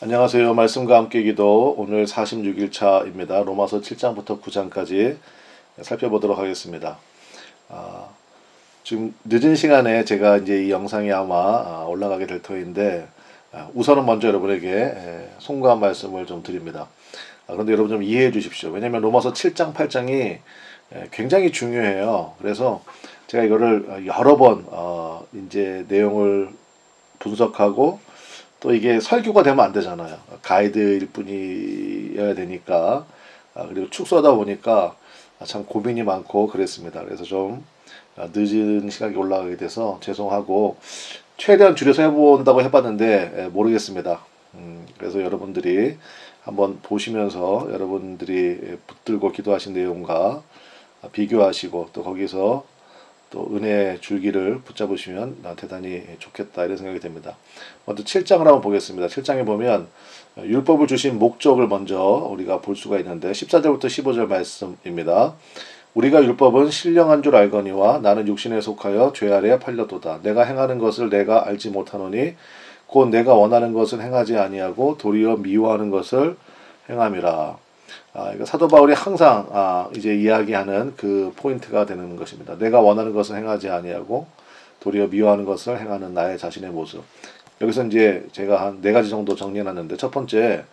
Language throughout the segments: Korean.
안녕하세요. 말씀과 함께 기도 오늘 46일차입니다. 로마서 7장부터 9장까지 살펴보도록 하겠습니다. 아, 지금 늦은 시간에 제가 이제 이 영상이 아마 아, 올라가게 될 터인데 아, 우선은 먼저 여러분에게 에, 송구한 말씀을 좀 드립니다. 아, 그런데 여러분 좀 이해해 주십시오. 왜냐하면 로마서 7장, 8장이 에, 굉장히 중요해요. 그래서 제가 이거를 여러 번 어, 이제 내용을 분석하고 또 이게 설교가 되면 안 되잖아요. 가이드일 뿐이어야 되니까. 아, 그리고 축소하다 보니까 참 고민이 많고 그랬습니다. 그래서 좀 늦은 시각에 올라가게 돼서 죄송하고 최대한 줄여서 해본다고 해봤는데 예, 모르겠습니다. 음, 그래서 여러분들이 한번 보시면서 여러분들이 붙들고 기도하신 내용과 비교하시고 또 거기서 또 은혜의 줄기를 붙잡으시면 대단히 좋겠다 이런 생각이 됩니다. 먼저 7장을 한번 보겠습니다. 7장에 보면 율법을 주신 목적을 먼저 우리가 볼 수가 있는데 14절부터 15절 말씀입니다. 우리가 율법은 신령한 줄 알거니와 나는 육신에 속하여 죄 아래에 팔려도다. 내가 행하는 것을 내가 알지 못하노니 곧 내가 원하는 것을 행하지 아니하고 도리어 미워하는 것을 행함이라. 아, 이거 사도 바울이 항상 아, 이제 이야기하는 그 포인트가 되는 것입니다. 내가 원하는 것을 행하지 아니하고 도리어 미워하는 것을 행하는 나의 자신의 모습. 여기서 이제 제가 한 네 가지 정도 정리해놨는데 첫 번째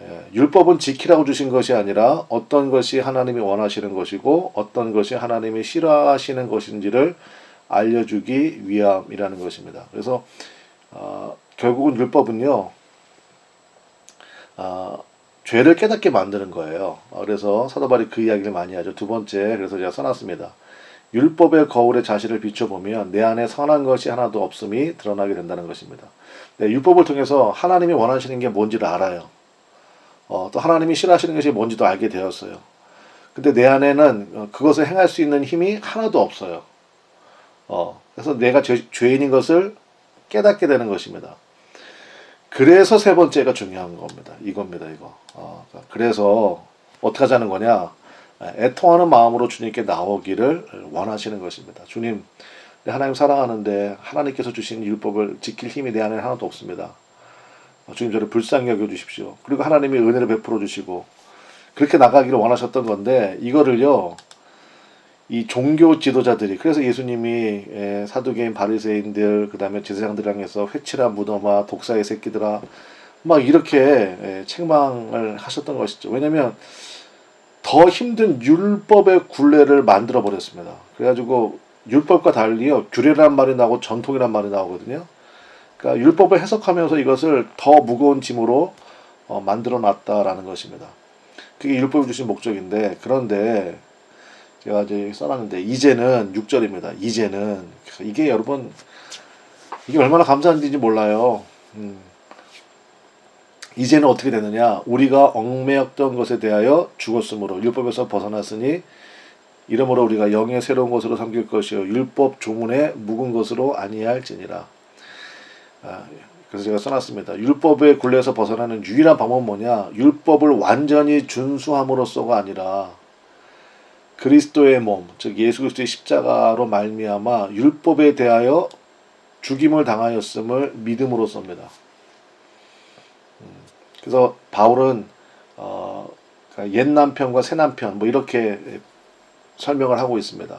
예, 율법은 지키라고 주신 것이 아니라 어떤 것이 하나님이 원하시는 것이고 어떤 것이 하나님이 싫어하시는 것인지를 알려주기 위함이라는 것입니다. 그래서 어, 결국은 율법은요. 어, 죄를 깨닫게 만드는 거예요. 어, 그래서 사도바리 그 이야기를 많이 하죠. 두 번째, 그래서 제가 써놨습니다. 율법의 거울에 자신을 비춰보면 내 안에 선한 것이 하나도 없음이 드러나게 된다는 것입니다. 네, 율법을 통해서 하나님이 원하시는 게 뭔지를 알아요. 어, 또 하나님이 싫어하시는 것이 뭔지도 알게 되었어요. 근데 내 안에는 어, 그것을 행할 수 있는 힘이 하나도 없어요. 어, 그래서 내가 죄, 죄인인 것을 깨닫게 되는 것입니다. 그래서 세 번째가 중요한 겁니다. 이겁니다, 이거. 어, 그래서 어떻게 하자는 거냐? 애통하는 마음으로 주님께 나오기를 원하시는 것입니다. 주님, 하나님 사랑하는데 하나님께서 주신 율법을 지킬 힘이 내 안에 하나도 없습니다. 어, 주님 저를 불쌍히 여겨 주십시오. 그리고 하나님이 은혜를 베풀어 주시고 그렇게 나가기를 원하셨던 건데 이거를요. 이 종교 지도자들이 그래서 예수님이 에, 사두개인 바리새인들 그다음에 제사장들 향해서 회칠한 무덤아 독사의 새끼들아 막 이렇게 에, 책망을 하셨던 것이죠. 왜냐하면 더 힘든 율법의 굴레를 만들어 버렸습니다. 그래가지고 율법과 달리요 규례란 말이 나오고 전통이란 말이 나오거든요. 그러니까 율법을 해석하면서 이것을 더 무거운 짐으로 어, 만들어 놨다라는 것입니다. 그게 율법이 주신 목적인데 그런데 이제 써놨는데 이제는 6절입니다. 이제는 이게 여러분 이게 얼마나 감사한 일인지 몰라요. 음. 이제는 어떻게 되느냐? 우리가 얽매였던 것에 대하여 죽었으므로 율법에서 벗어났으니 이러므로 우리가 영의 새로운 것으로 삼길 것이요 율법 조문에 묵은 것으로 아니할지니라. 아, 그래서 제가 써놨습니다. 율법의 굴레에서 벗어나는 유일한 방법은 뭐냐? 율법을 완전히 준수함으로써가 아니라 그리스도의 몸, 즉 예수 그리스도의 십자가로 말미암아 율법에 대하여 죽임을 당하였음을 믿음으로써입니다. 음, 그래서 바울은 어, 그러니까 옛 남편과 새 남편 뭐 이렇게 설명을 하고 있습니다.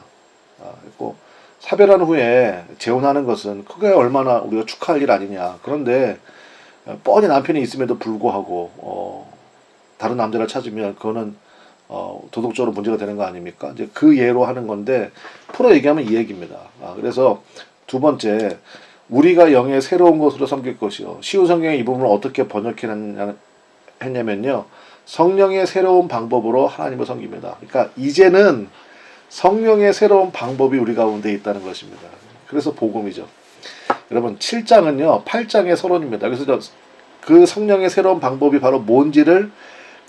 아, 그리고 사별한 후에 재혼하는 것은 그게 얼마나 우리가 축하할 일 아니냐. 그런데 뻔히 남편이 있음에도 불구하고 어, 다른 남자를 찾으면 그거는 어, 도덕적으로 문제가 되는 거 아닙니까? 이제 그 예로 하는 건데 풀어 얘기하면 이 얘기입니다. 아, 그래서 두 번째 우리가 영의 새로운 것으로 섬길 것이요. 시우 성경의 이 부분을 어떻게 번역했냐면요. 성령의 새로운 방법으로 하나님을 섬깁니다. 그러니까 이제는 성령의 새로운 방법이 우리 가운데 있다는 것입니다. 그래서 복음이죠. 여러분 7장은요. 8장의 서론입니다. 그래서 그 성령의 새로운 방법이 바로 뭔지를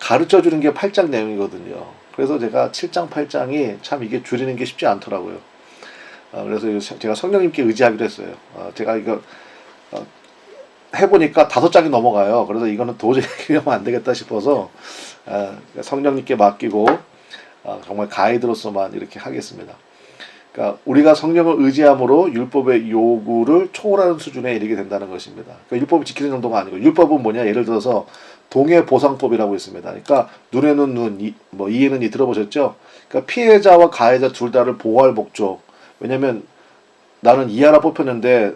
가르쳐 주는 게 8장 내용이거든요. 그래서 제가 7장, 8장이 참 이게 줄이는 게 쉽지 않더라고요. 어, 그래서 제가 성령님께 의지하기로 했어요. 어, 제가 이거 어, 해보니까 다섯 장이 넘어가요. 그래서 이거는 도저히 하면 안 되겠다 싶어서 어, 성령님께 맡기고 어, 정말 가이드로서만 이렇게 하겠습니다. 그러니까 우리가 성령을 의지함으로 율법의 요구를 초월하는 수준에 이르게 된다는 것입니다. 그러니까 율법을 지키는 정도가 아니고 율법은 뭐냐? 예를 들어서 동해 보상법이라고 있습니다. 그러니까 눈에는 눈, 이, 뭐 이에는 이 들어보셨죠? 그러니까 피해자와 가해자 둘 다를 보호할 목적. 왜냐면 나는 이 하나 뽑혔는데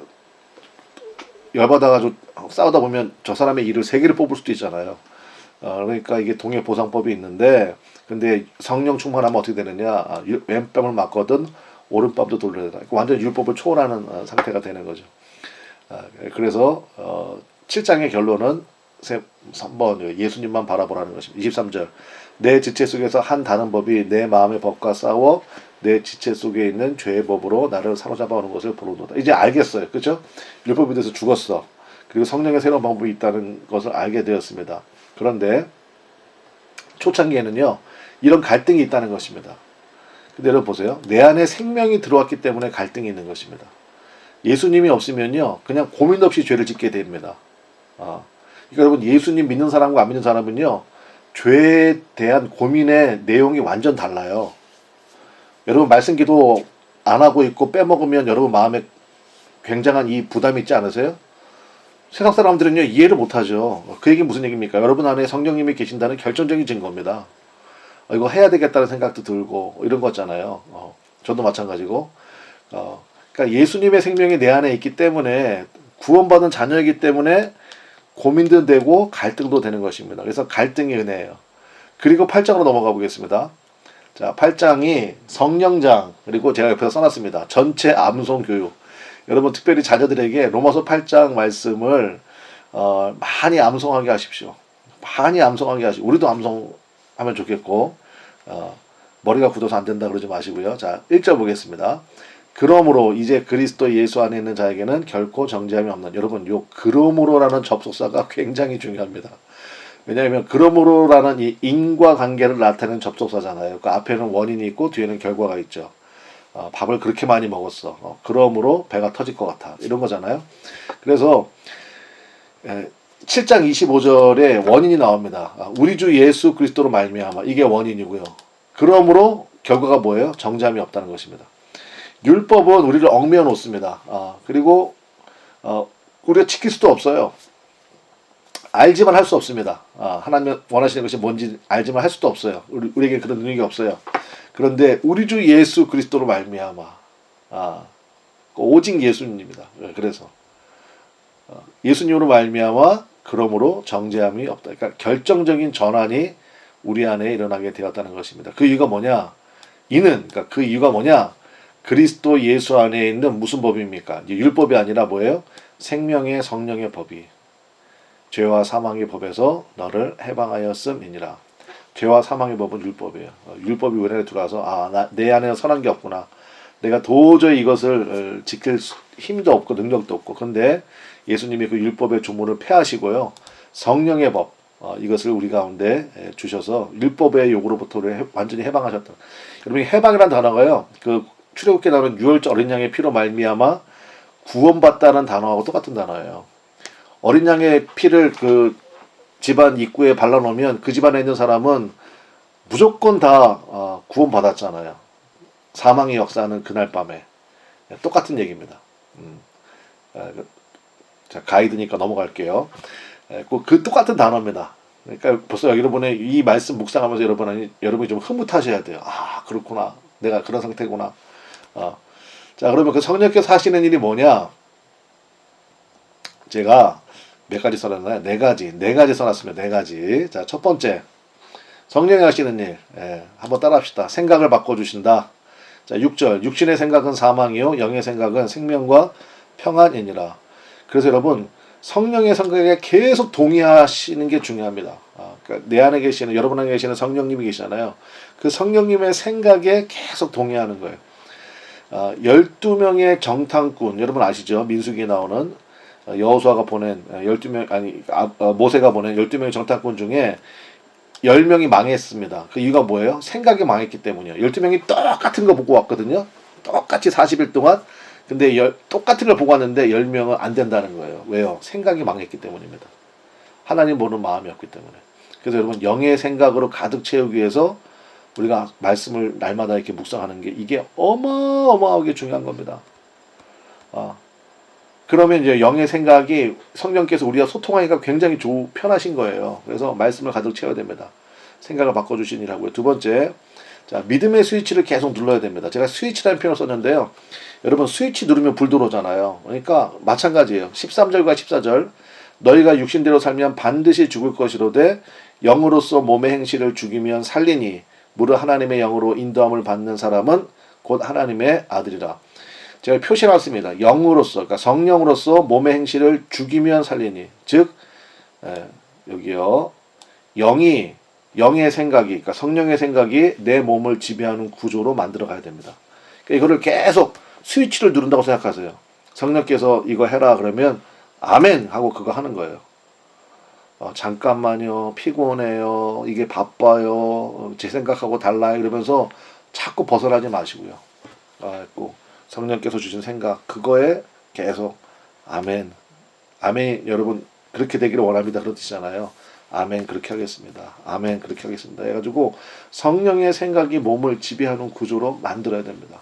열받아가지고 싸우다 보면 저 사람의 일을 세 개를 뽑을 수도 있잖아요. 어, 그러니까 이게 동해 보상법이 있는데 근데 성령 충만하면 어떻게 되느냐? 아, 유- 왼뺨을 맞거든 오른뺨도 돌려야 된다. 그러니까 완전 율법을 초월하는 어, 상태가 되는 거죠. 아, 그래서 어, 7장의 결론은 세, 3번 예수님만 바라보라는 것입니다. 23절 내 지체 속에서 한 다른 법이 내 마음의 법과 싸워 내 지체 속에 있는 죄의 법으로 나를 사로잡아 오는 것을 보로노다. 이제 알겠어요. 그렇죠? 율법에 대해서 죽었어. 그리고 성령의 새로운 방법이 있다는 것을 알게 되었습니다. 그런데 초창기에는요. 이런 갈등이 있다는 것입니다. 여러분 보세요. 내 안에 생명이 들어왔기 때문에 갈등이 있는 것입니다. 예수님이 없으면요. 그냥 고민 없이 죄를 짓게 됩니다. 아. 그러니까 여러분 예수님 믿는 사람과 안 믿는 사람은요. 죄에 대한 고민의 내용이 완전 달라요. 여러분 말씀 기도 안 하고 있고 빼먹으면 여러분 마음에 굉장한 이 부담이 있지 않으세요? 세상 사람들은요 이해를 못하죠. 그 얘기 무슨 얘기입니까? 여러분 안에 성령님이 계신다는 결정적인 증거입니다. 어, 이거 해야 되겠다는 생각도 들고 이런 거잖아요. 어, 저도 마찬가지고. 어, 그러니까 예수님의 생명이 내 안에 있기 때문에 구원받은 자녀이기 때문에 고민도 되고 갈등도 되는 것입니다. 그래서 갈등이 은혜예요. 그리고 8장으로 넘어가 보겠습니다. 자, 8장이 성령장 그리고 제가 옆에서 써놨습니다. 전체 암송 교육. 여러분 특별히 자녀들에게 로마서 8장 말씀을 어, 많이 암송하게 하십시오. 많이 암송하게 하시고 우리도 암송하면 좋겠고 어, 머리가 굳어서 안 된다 그러지 마시고요. 자, 1절 보겠습니다. 그러므로 이제 그리스도 예수 안에 있는 자에게는 결코 정죄함이 없는 여러분 요 그러므로라는 접속사가 굉장히 중요합니다. 왜냐하면 그러므로라는 이 인과관계를 나타내는 접속사잖아요. 그 앞에는 원인이 있고 뒤에는 결과가 있죠. 어, 밥을 그렇게 많이 먹었어. 어, 그러므로 배가 터질 것 같아. 이런 거잖아요. 그래서 에, 7장 25절에 원인이 나옵니다. 아, 우리 주 예수 그리스도로 말미암아 이게 원인이고요. 그러므로 결과가 뭐예요? 정잠이 없다는 것입니다. 율법은 우리를 얽매여 놓습니다. 아, 그리고 어, 우리가 지킬 수도 없어요. 알지만 할 수 없습니다. 아, 하나님 원하시는 것이 뭔지 알지만 할 수도 없어요. 우리, 우리에게 그런 능력이 없어요. 그런데 우리 주 예수 그리스도로 말미암아 아, 오직 예수님입니다. 예, 그래서 어, 예수님으로 말미암아 그러므로 정죄함이 없다. 그러니까 결정적인 전환이 우리 안에 일어나게 되었다는 것입니다. 그 이유가 뭐냐? 이는 그러니까 그 이유가 뭐냐? 그리스도 예수 안에 있는 무슨 법입니까? 율법이 아니라 뭐예요? 생명의 성령의 법이 죄와 사망의 법에서 너를 해방하였음이니라. 죄와 사망의 법은 율법이에요. 어, 율법이 안에 들어와서 아, 나, 내 안에는 선한 게 없구나. 내가 도저히 이것을 어, 지킬 수- 힘도 없고 능력도 없고. 근데 예수님이 그 율법의 주문을 폐하시고요. 성령의 법 어, 이것을 우리 가운데 에, 주셔서 율법의 요구로부터 완전히 해방하셨다. 여러분 이 해방이라는 단어가요. 그 출애굽기에 나오는 유월절 어린 양의 피로 말미암아 구원받다는 단어하고 똑같은 단어예요. 어린 양의 피를 그 집안 입구에 발라놓으면 그 집안에 있는 사람은 무조건 다 어, 구원받았잖아요. 사망의 역사는 그날 밤에 똑같은 얘기입니다. 음. 아, 그- 자 가이드니까 넘어갈게요. 에, 그, 그 똑같은 단어입니다. 그러니까 벌써 여러분의 이 말씀 묵상하면서 여러분 여러분이 좀 흐뭇하셔야 돼요. 아 그렇구나. 내가 그런 상태구나. 어. 자 그러면 그 성령께서 하시는 일이 뭐냐? 제가 몇 가지 써놨나요? 네 가지, 네 가지 써놨습니다. 네 가지. 자, 첫 번째. 성령이 하시는 일. 예, 한번 따라 합시다. 생각을 바꿔주신다. 자, 6절. 육신의 생각은 사망이요. 영의 생각은 생명과 평안이니라. 그래서 여러분, 성령의 생각에 계속 동의하시는 게 중요합니다. 아, 그러니까 내 안에 계시는, 여러분 안에 계시는 성령님이 계시잖아요. 그 성령님의 생각에 계속 동의하는 거예요. 아, 12명의 정탐꾼, 여러분 아시죠? 민수기에 나오는 어, 여호수아가 보낸 어, 12명 아니 아, 어, 모세가 보낸 12명의 정탐꾼 중에 10명이 망했습니다. 그 이유가 뭐예요? 생각이 망했기 때문이에요. 12명이 똑같은 거 보고 왔거든요. 똑같이 40일 동안 근데 열, 똑같은 걸 보고 왔는데 10명은 안 된다는 거예요. 왜요? 생각이 망했기 때문입니다. 하나님 보는 마음이 없기 때문에. 그래서 여러분 영의 생각으로 가득 채우기 위해서 우리가 말씀을 날마다 이렇게 묵상하는 게 이게 어마어마하게 중요한 겁니다. 아, 그러면 이제 영의 생각이 성령께서 우리가 소통하니까 굉장히 좋, 편하신 거예요. 그래서 말씀을 가득 채워야 됩니다. 생각을 바꿔주시니라고요. 두 번째, 자 믿음의 스위치를 계속 눌러야 됩니다. 제가 스위치라는 표현을 썼는데요. 여러분 스위치 누르면 불 들어오잖아요. 그러니까 마찬가지예요. 13절과 14절 너희가 육신대로 살면 반드시 죽을 것이로되 영으로서 몸의 행실을 죽이면 살리니 무릇 하나님의 영으로 인도함을 받는 사람은 곧 하나님의 아들이라. 제가 표시해놨습니다. 영으로서, 그러니까 성령으로서 몸의 행실을 죽이면 살리니. 즉, 에, 여기요. 영이, 영의 생각이, 그러니까 성령의 생각이 내 몸을 지배하는 구조로 만들어 가야 됩니다. 그러니까 이거를 계속 스위치를 누른다고 생각하세요. 성령께서 이거 해라 그러면 아멘 하고 그거 하는 거예요. 어, 잠깐만요, 피곤해요, 이게 바빠요, 어, 제 생각하고 달라요 이러면서 자꾸 벗어나지 마시고요. 아, 꼭 성령께서 주신 생각 그거에 계속 아멘, 아멘 여러분 그렇게 되기를 원합니다 그런 뜻이잖아요. 아멘 그렇게 하겠습니다. 아멘 그렇게 하겠습니다. 해가지고 성령의 생각이 몸을 지배하는 구조로 만들어야 됩니다.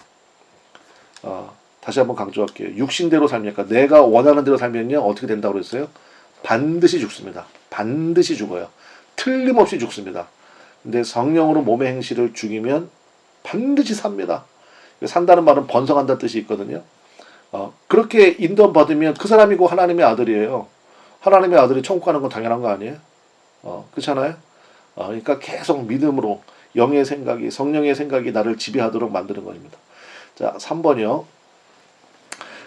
어, 다시 한번 강조할게요. 육신대로 살니까 내가 원하는 대로 살면요 어떻게 된다고 그랬어요? 반드시 죽습니다. 반드시 죽어요. 틀림없이 죽습니다. 근데 성령으로 몸의 행실을 죽이면 반드시 삽니다. 산다는 말은 번성한다는 뜻이 있거든요. 어, 그렇게 인도함 받으면 그 사람이 고 하나님의 아들이에요. 하나님의 아들이 천국 가는 건 당연한 거 아니에요? 어, 그렇잖아요? 어, 그러니까 계속 믿음으로 영의 생각이, 성령의 생각이 나를 지배하도록 만드는 겁니다. 자, 3번이요.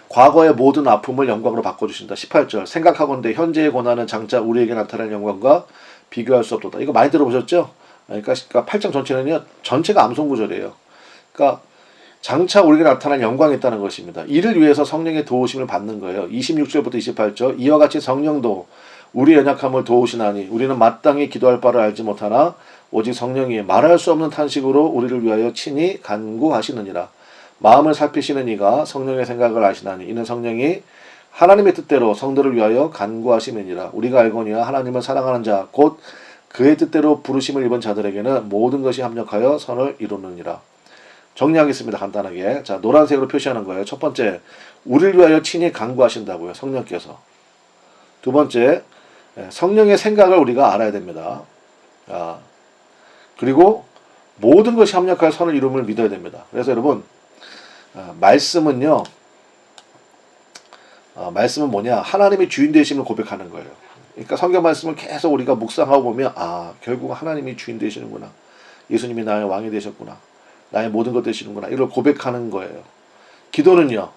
과거의 모든 아픔을 영광으로 바꿔주신다. 18절. 생각하건대 현재의 고난은 장차 우리에게 나타날 영광과 비교할 수 없도다. 이거 많이 들어보셨죠? 그러니까 8장 전체는요, 전체가 암송구절이에요. 그러니까 장차 우리에게 나타날 영광이 있다는 것입니다. 이를 위해서 성령의 도우심을 받는 거예요. 26절부터 28절. 이와 같이 성령도 우리 연약함을 도우시나니 우리는 마땅히 기도할 바를 알지 못하나 오직 성령이 말할 수 없는 탄식으로 우리를 위하여 친히 간구하시느니라. 마음을 살피시는 이가 성령의 생각을 아시나니 이는 성령이 하나님의 뜻대로 성도를 위하여 간구하심이니라. 우리가 알거니와 하나님을 사랑하는 자 곧 그의 뜻대로 부르심을 입은 자들에게는 모든 것이 합력하여 선을 이루느니라. 정리하겠습니다. 간단하게. 자, 노란색으로 표시하는 거예요. 첫 번째, 우리를 위하여 친히 간구하신다고요. 성령께서. 두 번째, 예, 성령의 생각을 우리가 알아야 됩니다. 아, 그리고 모든 것이 합력하여 선을 이룸을 믿어야 됩니다. 그래서 여러분, 아, 말씀은요, 아, 말씀은 뭐냐? 하나님이 주인 되심을 고백하는 거예요. 그러니까 성경 말씀을 계속 우리가 묵상하고 보면, 아, 결국 하나님이 주인 되시는구나. 예수님이 나의 왕이 되셨구나. 나의 모든 것 되시는구나. 이걸 고백하는 거예요. 기도는요,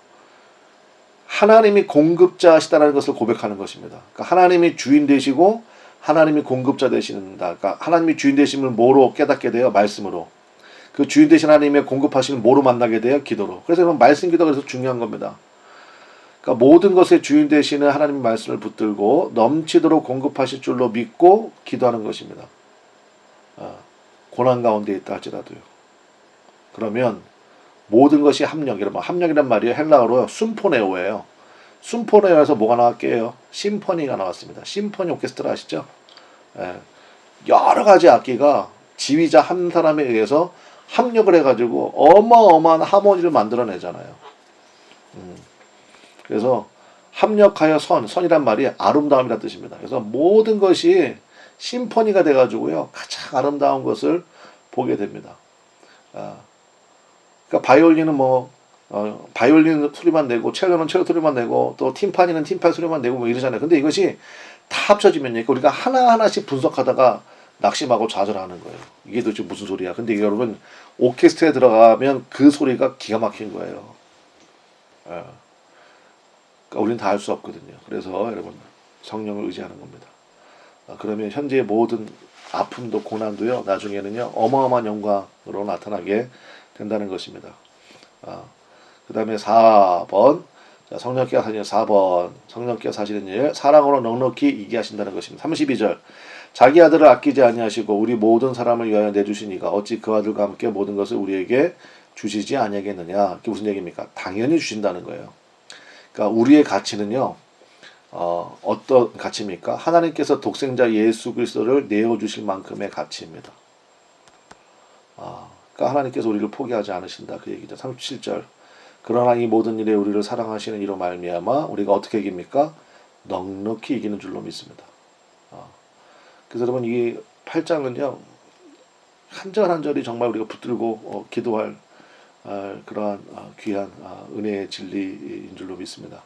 하나님이 공급자시다라는 것을 고백하는 것입니다. 그러니까 하나님이 주인 되시고 하나님이 공급자 되시는다. 그러니까 하나님이 주인 되심을 뭐로 깨닫게 돼요? 말씀으로. 그 주인 되신 하나님의 공급하시는 뭐로 만나게 돼요? 기도로. 그래서 여러분 말씀 기도가 그래서 중요한 겁니다. 그러니까 모든 것의 주인 되시는 하나님의 말씀을 붙들고 넘치도록 공급하실 줄로 믿고 기도하는 것입니다. 아, 고난 가운데 있다 할지라도요. 그러면 모든 것이 합력, 여러분 합력이란 말이 헬라어로 순포네오예요. 순포네오에서 뭐가 나왔게요? 심포니가 나왔습니다. 심포니 오케스트라 아시죠? 예. 여러 가지 악기가 지휘자 한 사람에 의해서 합력을 해가지고 어마어마한 하모니를 만들어내잖아요. 음. 그래서 합력하여 선, 선이란 말이 아름다움이란 뜻입니다. 그래서 모든 것이 심포니가 돼가지고요 가장 아름다운 것을 보게 됩니다. 아. 그러니까 바이올린은 뭐 어, 바이올린 소리만 내고 첼로는 첼로 소리만 내고 또 팀파니는 팀판 소리만 내고 뭐 이러잖아요. 근데 이것이 다 합쳐지면요. 우리가 하나하나씩 분석하다가 낙심하고 좌절하는 거예요. 이게 도대체 무슨 소리야. 근데 여러분 오케스트라에 들어가면 그 소리가 기가 막힌 거예요. 예. 그러니까 우리는 다 할 수 없거든요. 그래서 여러분 성령을 의지하는 겁니다. 아, 그러면 현재의 모든 아픔도 고난도요. 나중에는요. 어마어마한 영광으로 나타나게 된다는 것입니다. 아, 그 다음에 4번. 자, 성령께서 하시는 4번. 성령께서 사시는 일. 사랑으로 넉넉히 이기 하신다는 것입니다. 32절. 자기 아들을 아끼지 아니하시고 우리 모든 사람을 위하여 내주시니가 어찌 그 아들과 함께 모든 것을 우리에게 주시지 아니하겠느냐. 그게 무슨 얘기입니까? 당연히 주신다는 거예요. 그러니까 우리의 가치는요. 어, 어떤 가치입니까? 하나님께서 독생자 예수 그리스도를 내어 주실 만큼의 가치입니다. 아, 그러니까 하나님께서 우리를 포기하지 않으신다 그 얘기죠. 37절. 그러나 이 모든 일에 우리를 사랑하시는 이로 말미암아 우리가 어떻게 이깁니까? 넉넉히 이기는 줄로 믿습니다. 어. 그래서 여러분 이 8장은요 한 절 한 절이 정말 우리가 붙들고 어, 기도할 아, 그러한 아, 귀한 아, 은혜의 진리인 줄로 믿습니다.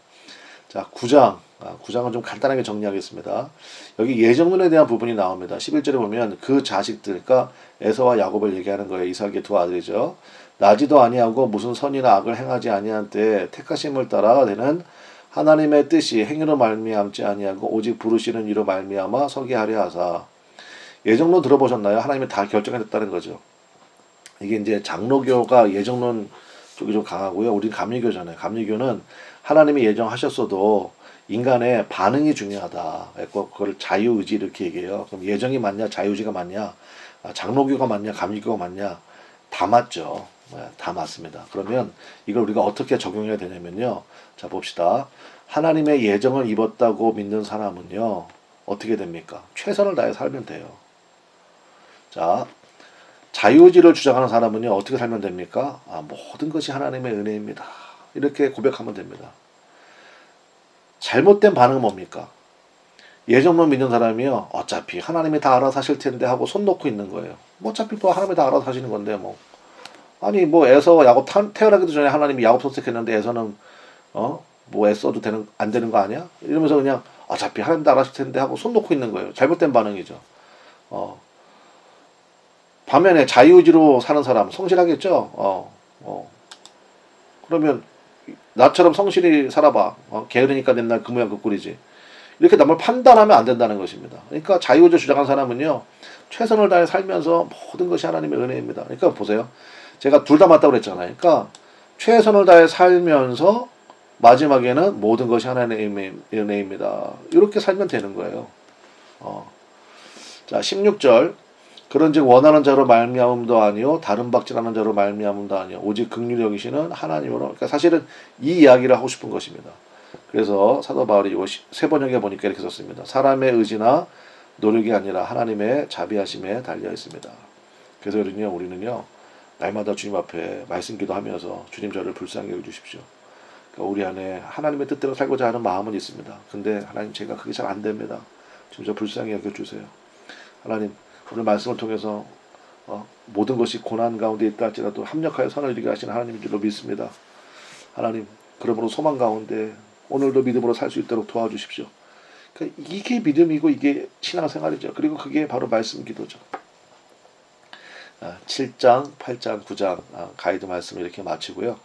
자, 9장. 아, 9장은 좀 간단하게 정리하겠습니다. 여기 예정론에 대한 부분이 나옵니다. 11절에 보면 그 자식들, 그러니까 에서와 야곱을 얘기하는 거예요. 이삭의 두 아들이죠. 나지도 아니하고 무슨 선이나 악을 행하지 아니한 때 택하심을 따라 되는 하나님의 뜻이 행위로 말미암지 아니하고 오직 부르시는 이로 말미암아 서게 하려 하사 예정론 들어보셨나요? 하나님이 다 결정했다는 거죠. 이게 이제 장로교가 예정론 쪽이 좀 강하고요. 우리 감리교잖아요. 감리교는 하나님이 예정하셨어도 인간의 반응이 중요하다. 그걸 자유의지 이렇게 얘기해요. 그럼 예정이 맞냐, 자유의지가 맞냐, 아, 장로교가 맞냐, 감리교가 맞냐, 다 맞죠. 네, 다 맞습니다. 그러면 이걸 우리가 어떻게 적용해야 되냐면요. 자 봅시다. 하나님의 예정을 입었다고 믿는 사람은요. 어떻게 됩니까? 최선을 다해 살면 돼요. 자, 자유의지를 주장하는 사람은요, 어떻게 살면 됩니까? 아, 모든 것이 하나님의 은혜입니다. 이렇게 고백하면 됩니다. 잘못된 반응은 뭡니까? 예정론 믿는 사람이요, 어차피 하나님이 다 알아서 하실 텐데 하고 손 놓고 있는 거예요. 뭐 어차피 뭐 하나님이 다 알아서 하시는 건데, 뭐. 아니, 뭐 에서 야곱 타- 태어나기도 전에 하나님이 야곱 선택했는데 에서는, 어, 뭐 애써도 되는, 안 되는 거 아니야? 이러면서 그냥 어차피 하나님 다 알아실 텐데 하고 손 놓고 있는 거예요. 잘못된 반응이죠. 어. 반면에 자유의지로 사는 사람 성실하겠죠. 어, 어. 그러면 나처럼 성실히 살아봐. 어, 게으르니까 맨날 그 모양 그 꼴이지. 이렇게 남을 판단하면 안 된다는 것입니다. 그러니까 자유의지 주장한 사람은요 최선을 다해 살면서 모든 것이 하나님의 은혜입니다. 그러니까 보세요. 제가 둘 다 맞다고 그랬잖아요. 그러니까 최선을 다해 살면서 마지막에는 모든 것이 하나님의 은혜입니다. 이렇게 살면 되는 거예요. 어. 자, 16절. 그런즉 원하는 자로 말미암음도 아니요 다른 박질하는 자로 말미암음도 아니요 오직 극률히 여기시는 하나님으로 그러니까 사실은 이 이야기를 하고 싶은 것입니다. 그래서 사도 바울이 세 번역에 보니까 이렇게 썼습니다. 사람의 의지나 노력이 아니라 하나님의 자비하심에 달려 있습니다. 그래서 우리는요, 우리는요 날마다 주님 앞에 말씀 기도하면서 주님 저를 불쌍히 여겨 주십시오. 그러니까 우리 안에 하나님의 뜻대로 살고자 하는 마음은 있습니다. 근데 하나님 제가 그게 잘 안 됩니다. 주님 저 불쌍히 여겨 주세요. 하나님 오늘 말씀을 통해서 어, 모든 것이 고난 가운데 있다 할지라도 합력하여 선을 이루게 하시는 하나님인 줄로 믿습니다. 하나님 그러므로 소망 가운데 오늘도 믿음으로 살 수 있도록 도와주십시오. 그러니까 이게 믿음이고 이게 신앙생활이죠. 그리고 그게 바로 말씀 기도죠. 아, 7장, 8장, 9장 아, 가이드 말씀 이렇게 마치고요.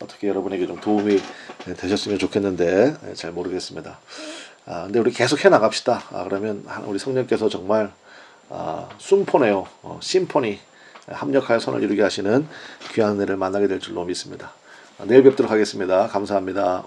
어떻게 여러분에게 좀 도움이 되셨으면 좋겠는데 예, 잘 모르겠습니다. 아, 근데 우리 계속 해 나갑시다. 아, 그러면 하- 우리 성령께서 정말 아, 숨포네요. 어, 심포니 합력하여 선을 이루게 하시는 귀한 은혜를 만나게 될 줄로 믿습니다. 아, 내일 뵙도록 하겠습니다. 감사합니다.